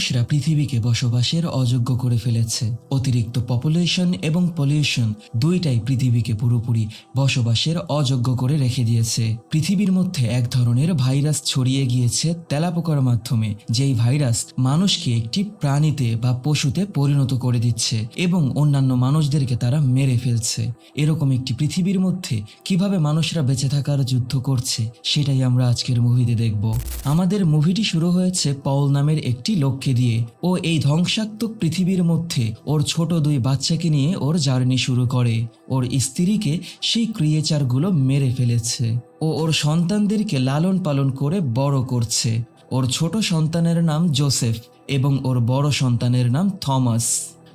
মানুষরা পৃথিবীকে বসবাসের অযোগ্য করে ফেলেছে। অতিরিক্ত পপুলেশন এবং পলিউশন দুইটাই পৃথিবীকে পুরোপুরি বসবাসের অযোগ্য করে রেখে দিয়েছে। পৃথিবীর মধ্যে এক ধরনের ভাইরাস ছড়িয়ে গিয়েছে তেলাপোকার মাধ্যমে, যেই ভাইরাস মানুষকে একটি প্রাণীতে বা পশুতে পরিণত করে দিচ্ছে এবং অন্যান্য মানুষদেরকে তারা মেরে ফেলছে। এরকম একটি পৃথিবীর মধ্যে কীভাবে মানুষরা বেঁচে থাকার যুদ্ধ করছে, সেটাই আমরা আজকের মুভিতে দেখব। আমাদের মুভিটি শুরু হয়েছে পল নামের একটি লোককে দিয়ে ও এই ধ্বংসাত্মক পৃথিবীর মধ্যে ওর ছোট দুই বাচ্চাকে নিয়ে ওর জার্নি শুরু করে। ওর স্ত্রীকে সেই ক্রিয়েচারগুলো মেরে ফেলেছে। ও ওর সন্তানদেরকে লালন পালন করে বড় করছে। ওর ছোট সন্তানের নাম জোসেফ এবং ওর বড় সন্তানের নাম থমাস।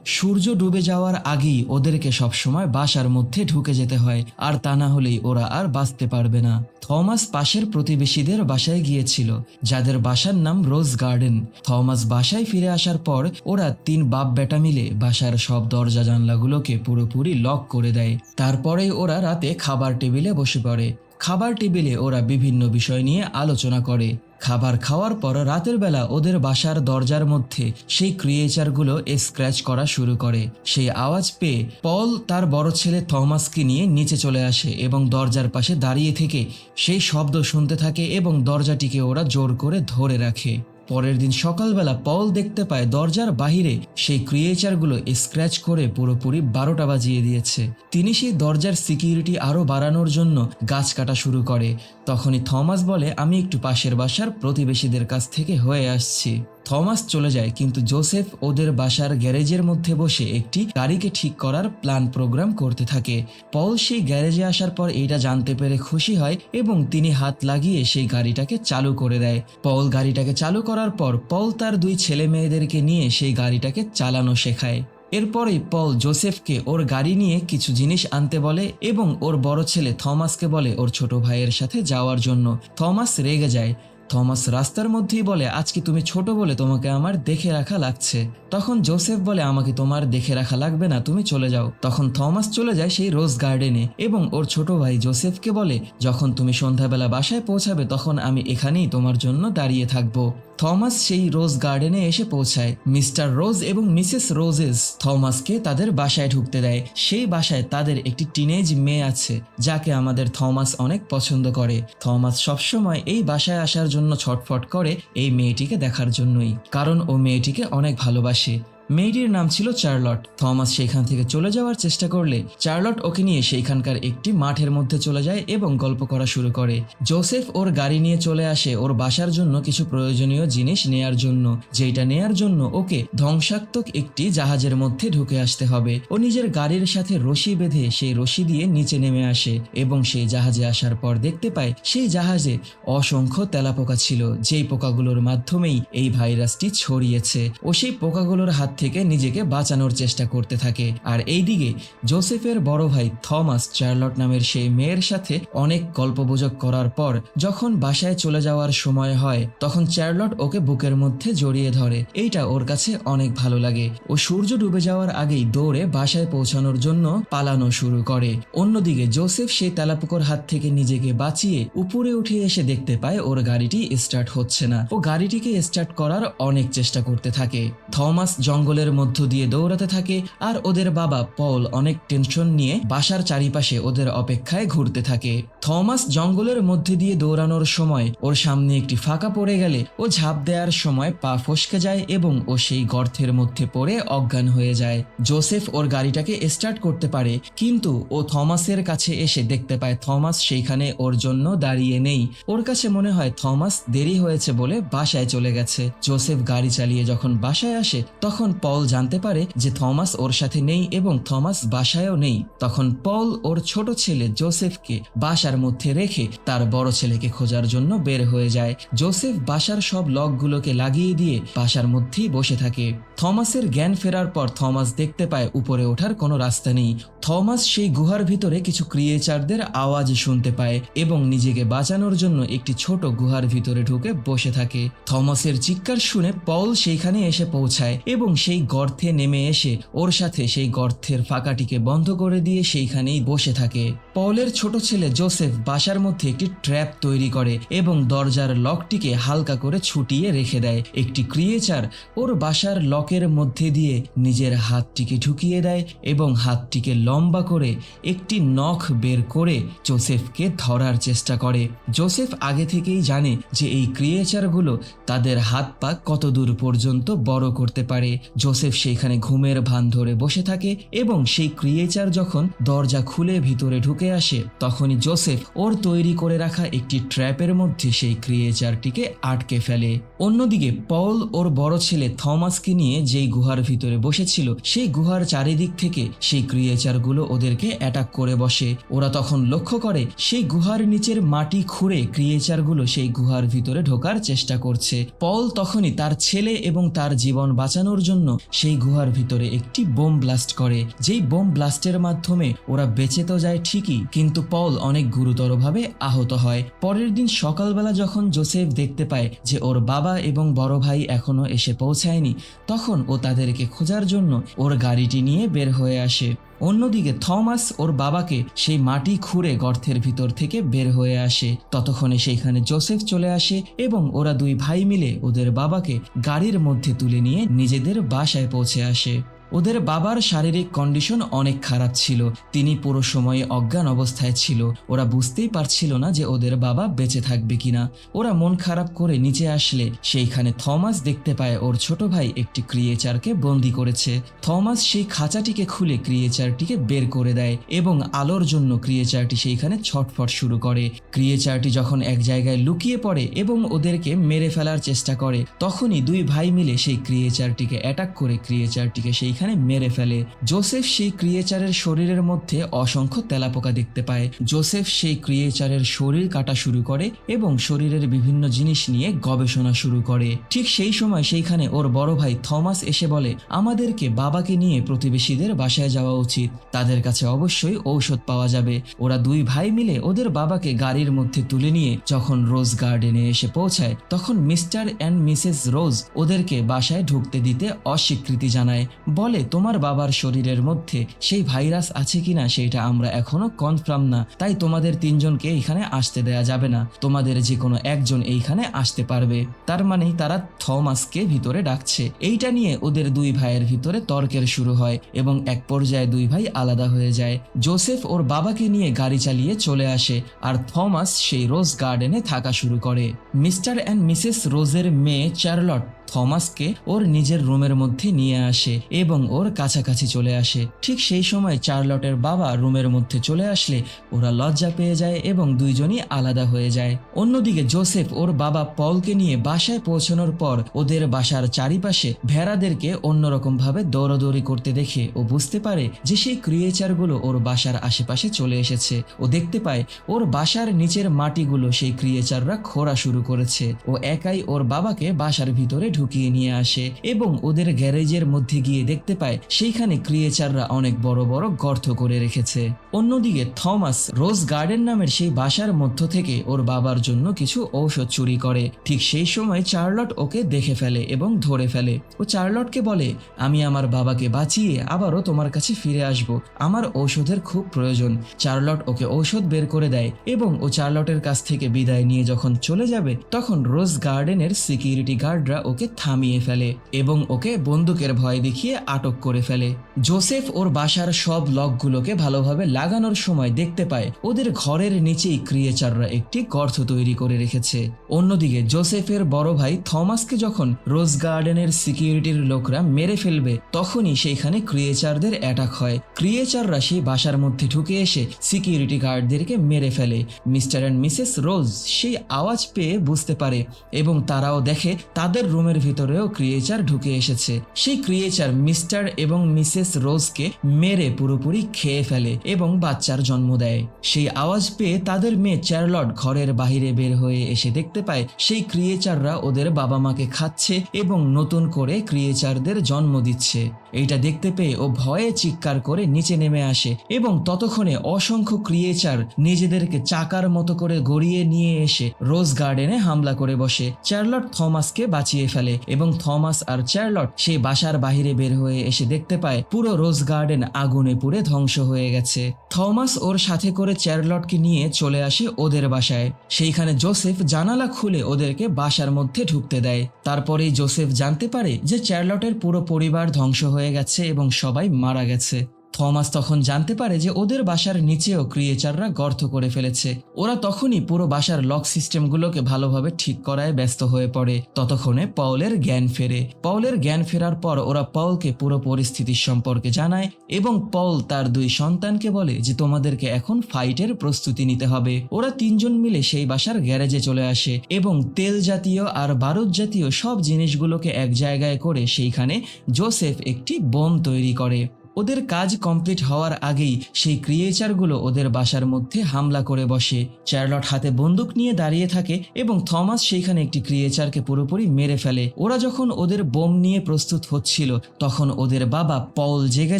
সূর্য ডুবে যাওয়ার আগেই ওদেরকে সবসময় বাসার মধ্যে ঢুকে যেতে হয়, আর তা না হলেই ওরা আর বাঁচতে পারবে না। থমাস পাশের প্রতিবেশীদের বাসায় গিয়েছিল, যাদের বাসার নাম রোজ গার্ডেন। থমাস বাসায় ফিরে আসার পর ওরা তিন বাপ বেটা মিলে বাসার সব দরজা জানলাগুলোকে পুরোপুরি লক করে দেয়। তারপরেই ওরা রাতে খাবার টেবিলে বসে পড়ে। খাবার টেবিলে ওরা বিভিন্ন বিষয় নিয়ে আলোচনা করে। খাবার খাওয়ার পর রাতের বেলা ওদের বাসার দরজার মধ্যে সেই ক্রিয়েচারগুলো স্ক্র্যাচ করা শুরু করে। সেই আওয়াজ পেয়ে পল তার বড় ছেলে থমাসকে নিয়ে নিচে চলে আসে এবং দরজার পাশে দাঁড়িয়ে থেকে সেই শব্দ শুনতে থাকে এবং দরজাটিকে ওরা জোর করে ধরে রাখে। পরের দিন সকালবেলা পল দেখতে পায় দরজার বাহিরে সেই ক্রিয়েচারগুলো স্ক্র্যাচ করে পুরোপুরি বারোটা বাজিয়ে দিয়েছে। তিনি সেই দরজার সিকিউরিটি আরও বাড়ানোর জন্য গাছ কাটা শুরু করে। তখনই থমাস বলে, আমি একটু পাশের বাসার প্রতিবেশীদের কাছ থেকে হয়ে আসছি। থমাস চলে যায়, কিন্তু জোসেফ ওদের বাসার গ্যারেজের মধ্যে বসে একটি গাড়িকে ঠিক করার প্ল্যান প্রোগ্রাম করতে থাকে। পল সেই গ্যারেজে আসার পর এটা জানতে পেরে খুশি হয় এবং তিনি হাত লাগিয়ে সেই গাড়িটাকে চালু করে দেয়। পল গাড়িটাকে চালু করার পর পল তার দুই ছেলে মেয়েদেরকে নিয়ে সেই গাড়িটাকে চালানো শেখায়। এরপরেই পল জোসেফকে ওর গাড়ি নিয়ে কিছু জিনিস আনতে বলে এবং ওর বড় ছেলে থমাসকে বলে ওর ছোট ভাইয়ের সাথে যাওয়ার জন্য। থমাস রেগে যায় থমাস রাস্তার মধ্যেই বলে, আজকে তুমি ছোট বলে তোমাকে আমার দেখে রাখা লাগছে। তখন জোসেফ বলে, আমাকে তোমার দেখে রাখা লাগবে না, তুমি চলে যাও। তখন থমাস চলে যায় সেই রোজ গার্ডেনে এবং ওর ছোট ভাই জোসেফকে বলে, যখন তুমি সন্ধ্যাবেলা বাসায় পৌঁছাবে, তখন আমি এখানেই তোমার জন্য দাঁড়িয়ে থাকব। থমাস সেই রোজ গার্ডেনে এসে পৌঁছায়। মিস্টার রোজ এবং মিসেস রোজেস থমাসকে তাদের বাসায় ঢুকতে দেয়। সেই বাসায় তাদের একটি টিনেজ মেয়ে আছে, যাকে আমাদের থমাস অনেক পছন্দ করে। থমাস সবসময় এই বাসায় আসার জন্য ছটফট করে এই মেয়েটিকে দেখার জন্যই, কারণ ও মেয়েটিকে অনেক ভালোবাসে। মেয়েটির নাম ছিল চার্লট। থমাস সেখান থেকে চলে যাওয়ার চেষ্টা করলে চার্লট ওকে নিয়ে সেইখানকার একটি মাঠের মধ্যে চলে যায় এবং গল্প করা শুরু করে। জোসেফ ওর গাড়ি নিয়ে চলে আসে ওর বাসার জন্য কিছু প্রয়োজনীয় জিনিস নেয়ার জন্য। যেটা নেয়ার জন্য ওকে ধ্বংসাত্মক একটি জাহাজের মধ্যে ঢুকে আসতে হবে। ও নিজের গাড়ির সাথে রশি বেঁধে সেই রশি দিয়ে নিচে নেমে আসে এবং সেই জাহাজে আসার পর দেখতে পায় সেই জাহাজে অসংখ্য তেলাপোকা ছিল। যেই পোকাগুলোর মাধ্যমেই এই ভাইরাসটি ছড়িয়েছে। ও সেই পোকাগুলোর হাত থেকে নিজেকে বাঁচানোর চেষ্টা করতে থাকে। আর এইদিকে জোসেফের বড় ভাই থমাস চার্লট নামের সেই মেয়ের সাথে অনেক গল্পগুজব করার পর যখন বাসায় চলে যাওয়ার সময় হয়, তখন চার্লট ওকে বুকের মধ্যে জড়িয়ে ধরে। এইটা ওর কাছে অনেক ভালো লাগে। ও সূর্য ডুবে যাওয়ার আগেই দৌড়ে বাসায় পৌঁছানোর জন্য পালানো শুরু করে। অন্যদিকে জোসেফ সেই তেলাপোকর হাত থেকে নিজেকে বাঁচিয়ে উপরে উঠে এসে দেখতে পায় ওর গাড়িটি স্টার্ট হচ্ছে না। ও গাড়িটিকে স্টার্ট করার অনেক চেষ্টা করতে থাকে। থমাস জঙ্গলের মধ্য দিয়ে দৌড়াতে থাকে আর ওদের বাবা পল অনেক টেনশন নিয়ে বাসার চারিপাশে ওদের অপেক্ষায় ঘুরতে থাকে। থমাস জঙ্গলের মধ্যে দিয়ে দৌড়ানোর সময় ওর সামনে একটি ফাঁকা পড়ে গেলে ও ঝাঁপ দেওয়ার সময় পা ফসকে যায় এবং ও সেই গর্তের মধ্যে পড়ে অজ্ঞান হয়ে যায়। জোসেফ ওর গাড়িটাকে স্টার্ট করতে পারে, কিন্তু ও থমাসের কাছে এসে দেখতে পায় থমাস সেইখানে ওর জন্য দাঁড়িয়ে নেই। ওর কাছে মনে হয় থমাস দেরি হয়েছে বলে বাসায় চলে গেছে। জোসেফ গাড়ি চালিয়ে যখন বাসায় আসে, তখন পল জানতে পারে যে থমাস ওর সাথে নেই এবং থমাস বাসায়ও নেই। তখন পল ওর ছোট ছেলে জোসেফকে বাসার মধ্যে রেখে তার বড় ছেলেকে খোঁজার জন্য বের হয়ে যায়। জোসেফ বাসার সব লকগুলোকে লাগিয়ে দিয়ে বাসার মধ্যেই বসে থাকে। থমাসের জ্ঞান ফেরার পর থমাস দেখতে পায় উপরে ওঠার কোনো রাস্তা নেই। থমাস সেই গুহার ভিতরে কিছু ক্রিয়েচারদের আওয়াজ শুনতে পায় এবং নিজেকে বাঁচানোর জন্য একটি ছোট গুহার ভিতরে ঢুকে বসে থাকে। থমাসের চিৎকার শুনে পল সেইখানে এসে পৌঁছায় এবং সেই গর্তে নেমে এসে ওর সাথে সেই গর্তের ফাঁকাটিকে বন্ধ করে দিয়ে সেইখানেই বসে থাকে। পলের ছোট ছেলে জোসেফ বাসার মধ্যে একটি ট্র্যাপ তৈরি করে এবং দরজার লকটিকে হালকা করে ছুটিয়ে রেখে দেয়। একটি ক্রিয়েচার ওর বাসার লকের মধ্যে দিয়ে নিজের হাতটিকে ঢুকিয়ে দেয় এবং হাতটিকে লম্বা করে একটি নখ বের করে জোসেফকে ধরার চেষ্টা করে। জোসেফ আগে থেকেই জানে যে এই ক্রিয়েচারগুলো তাদের হাত পা কত দূর পর্যন্ত বড় করতে পারে। জোসেফ সেইখানে ঘুমের ভান ধরে বসে থাকে এবং সেই ক্রিয়েচার যখন দরজা খুলে ভিতরে ঢুকে আসে, তখনই জোসেফ ওর তৈরি করে রাখা একটি ট্র্যাপের মধ্যে সেই ক্রিয়েচারটিকে আটকে ফেলে। অন্যদিকে পল, ওর বড় ছেলে থমাসকে নিয়ে যেই গুহার ভিতরে বসেছিল, সেই গুহার চারিদিক থেকে সেই ক্রিয়েচারগুলো ওদেরকে অ্যাটাক করে বসে। ওরা তখন লক্ষ্য করে, সেই গুহার নিচের মাটি খুঁড়ে ক্রিয়েচারগুলো সেই গুহার ভিতরে ঢোকার চেষ্টা করছে। পল তখনই তার ছেলে এবং তার জীবন বাঁচানোর জন্য সেই গুহার ভিতরে একটি বোম ব্লাস্ট করে। যেই বোম ব্লাস্টের মাধ্যমে ওরা বেঁচে তো যায় ঠিকই, কিন্তু পল অনেক গুরুতরভাবে আহত হয়। পরের দিন সকালবেলা যখন জোসেফ দেখতে পায় যে ওর বাবা এবং বড় ভাই এখনও এসে পৌঁছায়নি, তখন ও তাদেরকে খোঁজার জন্য ওর গাড়িটি নিয়ে বের হয়ে আসে। অন্যদিকে থমাস ওর বাবাকে সেই মাটি খুঁড়ে গর্তের ভিতর থেকে বের হয়ে আসে। ততক্ষণে সেইখানে জোসেফ চলে আসে এবং ওরা দুই ভাই মিলে ওদের বাবাকে গাড়ির মধ্যে তুলে নিয়ে নিজেদের বাসায় পৌঁছে আসে। ওদের বাবার শারীরিক কন্ডিশন অনেক খারাপ ছিল। তিনি পুরো সময়ে অজ্ঞান অবস্থায় ছিল। ওরা বুঝতেই পারছিল না যে ওদের বাবা বেঁচে থাকবে কিনা। ওরা মন খারাপ করে নিচে আসলে, সেইখানে থমাস দেখতে পায় ওর ছোট ভাই একটি ক্রিয়েচারকে বন্দি করেছে। থমাস সেই খাঁচাটিকে খুলে ক্রিয়েচারটিকে বের করে দেয় এবং আলোর জন্য ক্রিয়েচারটি সেইখানে ছটফট শুরু করে। ক্রিয়েচারটি যখন এক জায়গায় লুকিয়ে পড়ে এবং ওদেরকে মেরে ফেলার চেষ্টা করে, তখনই দুই ভাই মিলে সেই ক্রিয়েচারটিকে অ্যাটাক করে ক্রিয়েচারটিকে সেইখানে মেরে ফেলে। জোসেফ সেই ক্রিয়েচারের শরীরের মধ্যে অসংখ্য তেলাপোকা দেখতে পায়। জোসেফ সেই ক্রিয়েচারের শরীর কাটা শুরু করে এবং শরীরের বিভিন্ন জিনিস নিয়ে গবেষণা শুরু করে। ঠিক সেই সময় সেইখানে ওর বড় ভাই থমাস এসে বলে, আমাদেরকে বাবাকে নিয়ে প্রতিবেশীদের বাসায় যাওয়া উচিত। তাদের কাছে অবশ্যই ঔষধ পাওয়া যাবে। ওরা দুই ভাই মিলে ওদের বাবাকে গাড়ির মধ্যে তুলে নিয়ে যখন রোজ গার্ডেনে এসে পৌঁছায়, তখন মিস্টার অ্যান্ড মিসেস রোজ ওদেরকে বাসায় ঢুকতে দিতে অস্বীকৃতি জানায়। বলে তোমার বাবার শরীরের মধ্যে সেই ভাইরাস আছে কিনা সেটা আমরা এখনও কনফার্ম না। তাই তোমাদের তিনজনকে এখানে আসতে দেয়া যাবে না। তোমাদের যে কোনো একজন এইখানে আসতে পারবে। তার মানে তারা থমাসকে ভিতরে ডাকছে। এইটা নিয়ে ওদের দুই ভাইয়ের ভিতরে তর্কের শুরু হয় এবং এক পর্যায়ে দুই ভাই আলাদা হয়ে যায়। জোসেফ ওর বাবাকে নিয়ে গাড়ি চালিয়ে চলে আসে আর থমাস সেই রোজ গার্ডেনে থাকা শুরু করে। মিস্টার অ্যান্ড মিসেস রোজের মেয়ে চার্লট থমাসকে ওর নিজের রুমের মধ্যে নিয়ে আসে এবং ওর কাছাকাছি চলে আসে। ঠিক সেই সময় চার্লটের বাবা রুমের মধ্যে চলে আসলে ওরা লজ্জা পেয়ে যায় এবং দুইজনই আলাদা হয়ে যায়। অন্যদিকে জোসেফ ওর বাবা পলকে নিয়ে বাসায় পৌঁছানোর পর ওদের বাসার চারিপাশে ভেড়াদেরকে অন্যরকম ভাবে দৌড়াদৌড়ি করতে দেখে ও বুঝতে পারে যে সেই ক্রিয়েচারগুলো ওর বাসার আশেপাশে চলে এসেছে। ও দেখতে পায় ওর বাসার নিচের মাটিগুলো সেই ক্রিয়েচাররা খোঁড়া শুরু করেছে। ও একাই ওর বাবাকে বাসার ভিতরে ঢুকিয়ে নিয়ে আসে এবং ওদের গ্যারেজের মধ্যে গিয়ে দেখতে পায় সেইখানে ক্রিয়েচাররা অনেক বড় বড় গর্ত করে রেখেছে। অন্যদিকে থমাস রোজ গার্ডেন নামের সেই বাসার মধ্য থেকে ওর বাবার জন্য কিছু ঔষধ চুরি করে। ঠিক সেই সময় চার্লট ওকে দেখে ফেলে এবং ধরে ফেলে। ও চার্লটকে বলে, আমি আমার বাবাকে বাঁচিয়ে আবারও তোমার কাছে ফিরে আসব। আমার ঔষধের খুব প্রয়োজন। চার্লট ওকে ঔষধ বের করে দেয় এবং ও চার্লটের কাছ থেকে বিদায় নিয়ে যখন চলে যাবে, তখন রোজ গার্ডেনের সিকিউরিটি গার্ডরা ওকে থামিয়ে ফেলে এবং ওকে বন্দুকের ভয় দেখিয়ে আটক করে ফেলে। জোসেফ ওর বাসার সব লকগুলোকে ভালোভাবে লাগানোর সময় দেখতে পায় ওদের ঘরের নিচেই ক্রিয়েচাররা একটি গর্ত তৈরি করে রেখেছে। অন্যদিকে জোসেফের বড় ভাই থমাসকে যখন রোজ গার্ডেনের সিকিউরিটির লোকরা মেরে ফেলবে, তখনই সেইখানে ক্রিয়েচারদের অ্যাটাক হয়। ক্রিয়েচাররা সেই বাসার মধ্যে ঢুকে এসে সিকিউরিটি গার্ডদেরকে মেরে ফেলে। মিস্টার অ্যান্ড মিসেস রোজ সেই আওয়াজ পেয়ে বুঝতে পারে এবং তারাও দেখে তাদের রুমের ভিতরেও ক্রিয়েচার ঢুকে এসেছে। সেই ক্রিয়েচার মিস্টার এবং মিসেস রোজকে মেরে পুরোপুরি খেয়ে ফেলে এবং বাচ্চার জন্ম দেয়। সেই আওয়াজ পেয়ে তাদের মেয়ে চার্লট ঘরের বাহিরে বের হয়ে এসে দেখতে পায়, সেই ক্রিয়েচাররা ওদের বাবা মাকে খাচ্ছে এবং নতুন করে ক্রিয়েচারদের জন্ম দিচ্ছে। এইটা দেখতে পেয়ে ও ভয়ে চিৎকার করে নিচে নেমে আসে এবং ততক্ষণে অসংখ্য ক্রিয়েচার নিজেদেরকে চাকার মতো করে গড়িয়ে নিয়ে এসে রোজ গার্ডেনে হামলা করে বসে। চার্লট থমাসকে বাঁচিয়ে ফেলে। ফেলে এবং থমাস আর চার্লট সেই বাসার বাহিরে বের হয়ে এসে দেখতে পায় পুরো রোজ গার্ডেন আগুনে পুড়ে ধ্বংস হয়ে গেছে। থমাস ওর সাথে করে চার্লটকে নিয়ে চলে আসে ওদের বাসায়। সেইখানে জোসেফ জানালা খুলে ওদেরকে বাসার মধ্যে ঢুকতে দেয়। তারপরেই জোসেফ জানতে পারে যে চার্লটের পুরো পরিবার ধ্বংস হয়ে গেছে এবং সবাই মারা গেছে। থমাস তখন জানতে পারে যে ওদের বাসার নিচেও ক্রিয়েচাররা গর্ত করে ফেলেছে। ওরা তখনই পুরো বাসার লক সিস্টেমগুলোকে ভালোভাবে ঠিক করায় ব্যস্ত হয়ে পড়ে। ততক্ষণে পাউলের জ্ঞান ফেরে। পাউলের জ্ঞান ফেরার পর ওরা পাউলকে পুরো পরিস্থিতির সম্পর্কে জানায় এবং পাউল তার দুই সন্তানকে বলে যে তোমাদেরকে এখন ফাইটের প্রস্তুতি নিতে হবে। ওরা তিনজন মিলে সেই বাসার গ্যারেজে চলে আসে এবং তেল জাতীয় আর বারুদ জাতীয় সব জিনিসগুলোকে এক জায়গায় করে সেইখানে জোসেফ একটি বোম তৈরি করে। ওদের কাজ কমপ্লিট হওয়ার আগেই সেই ক্রিয়েচারগুলো ওদের বাসার মধ্যে হামলা করে বসে। চার্লট হাতে বন্দুক নিয়ে দাঁড়িয়ে থাকে এবং থমাস সেইখানে একটি ক্রিয়েচারকে পুরোপুরি মেরে ফেলে। ওরা যখন ওদের বোম নিয়ে প্রস্তুত হচ্ছিল, তখন ওদের বাবা পল জেগে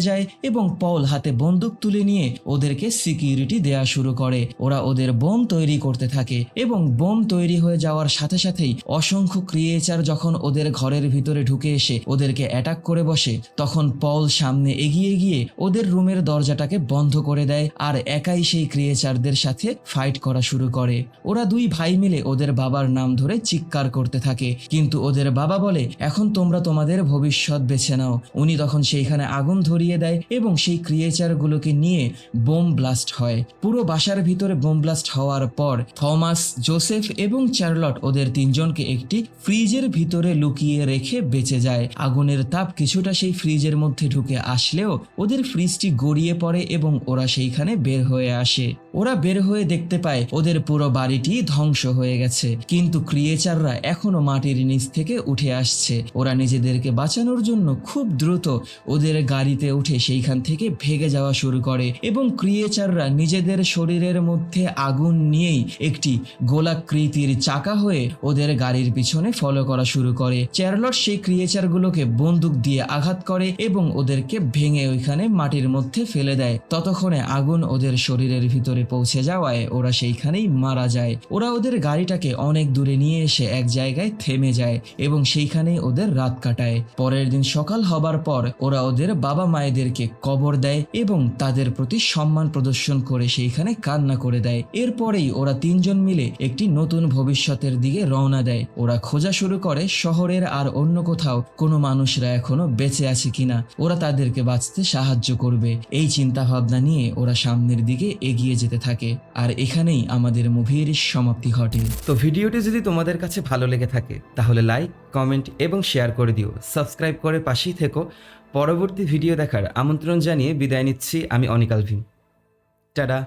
যায় এবং পল হাতে বন্দুক তুলে নিয়ে ওদেরকে সিকিউরিটি দেয়া শুরু করে। ওরা ওদের বোম তৈরি করতে থাকে এবং বোম তৈরি হয়ে যাওয়ার সাথে সাথেই অসংখ্য ক্রিয়েচার যখন ওদের ঘরের ভিতরে ঢুকে এসে ওদেরকে অ্যাটাক করে বসে, তখন পল সামনে এগিয়ে গিয়ে ওদের রুমের দরজাটাকে বন্ধ করে দেয় আর একাই সেই ক্রিয়েচারদের সাথে ফাইট করা শুরু করে। ওরা দুই ভাই মিলে ওদের বাবার নাম ধরে চিৎকার করতে থাকে। কিন্তু ওদের বাবা বলে, এখন তোমরা তোমাদের ভবিষ্যৎ বেছে নাও। উনি তখন সেইখানে আগুন ধরিয়ে দেয় এবং সেই ক্রিয়েচারগুলোকে নিয়ে বোম ব্লাস্ট হয়। পুরো বাসার ভিতরে বোম ব্লাস্ট হওয়ার পর থমাস, জোসেফ এবং চার্লট ওদের তিনজনকে একটি ফ্রিজের ভিতরে লুকিয়ে রেখে বেঁচে যায়। আগুনের তাপ কিছুটা সেই ফ্রিজের মধ্যে ঢুকে আসলেও ওদের ফ্রিজটি গড়িয়ে পড়ে এবং ওরা সেইখানে বের হয়ে আসে। ওরা বের হয়ে দেখতে পায় ওদের পুরো বাড়িটি ধ্বংস হয়ে গেছে। কিন্তু ক্রিয়েচাররা এখনও মাটির নিচ থেকে উঠে আসছে। ওরা নিজেদেরকে বাঁচানোর জন্য খুব দ্রুত ওদের গাড়িতে উঠে সেইখান থেকে ভেগে যাওয়া শুরু করে এবং ক্রিয়েচাররা নিজেদের শরীরের মধ্যে আগুন নিয়েই একটি গোলাকৃতির চাকা হয়ে ওদের গাড়ির পিছনে ফলো করা শুরু করে। চ্যারলট সেই ক্রিয়েচারগুলোকে বন্দুক দিয়ে আঘাত করে এবং ওদেরকে ভেঙে ওইখানে মাটির মধ্যে ফেলে দেয়। ততক্ষণে আগুন ওদের শরীরের ভিতরে পৌঁছে যাওয়ায় ওরা সেইখানেই মারা যায়। ওরা ওদের গাড়িটাকে অনেক দূরে নিয়ে এসে এক জায়গায় থেমে যায় এবং সেইখানেই ওদের রাত কাটায়। পরের দিন সকাল হবার পর ওরা ওদের বাবা মায়েদেরকে কবর দেয় এবং তাদের প্রতি সম্মান প্রদর্শন করে সেইখানে কান্না করে দেয়। এরপরেই ওরা তিনজন মিলে একটি নতুন ভবিষ্যতের দিকে রওনা দেয়। ওরা খোঁজা শুরু করে শহরের আর অন্য কোথাও। কোনো মানুষরা এখনও বেঁচে আছে কিনা। ওরা তাদেরকে বাঁচতে সাহায্য করবে। এই চিন্তা ভাবনা নিয়ে ওরা সামনের দিকে এগিয়ে যেতে থাকে। আর এখানেই আমাদের মুভির সমাপ্তি ঘটে। তো ভিডিওটি যদি তোমাদের কাছে ভালো লেগে থাকে, তাহলে লাইক, কমেন্ট এবং শেয়ার করে দিও। সাবস্ক্রাইব করে পাশেই থেকো। পরবর্তী ভিডিও দেখার আমন্ত্রণ জানিয়ে বিদায় নিচ্ছি আমি অনিকাল ভীম টাটা।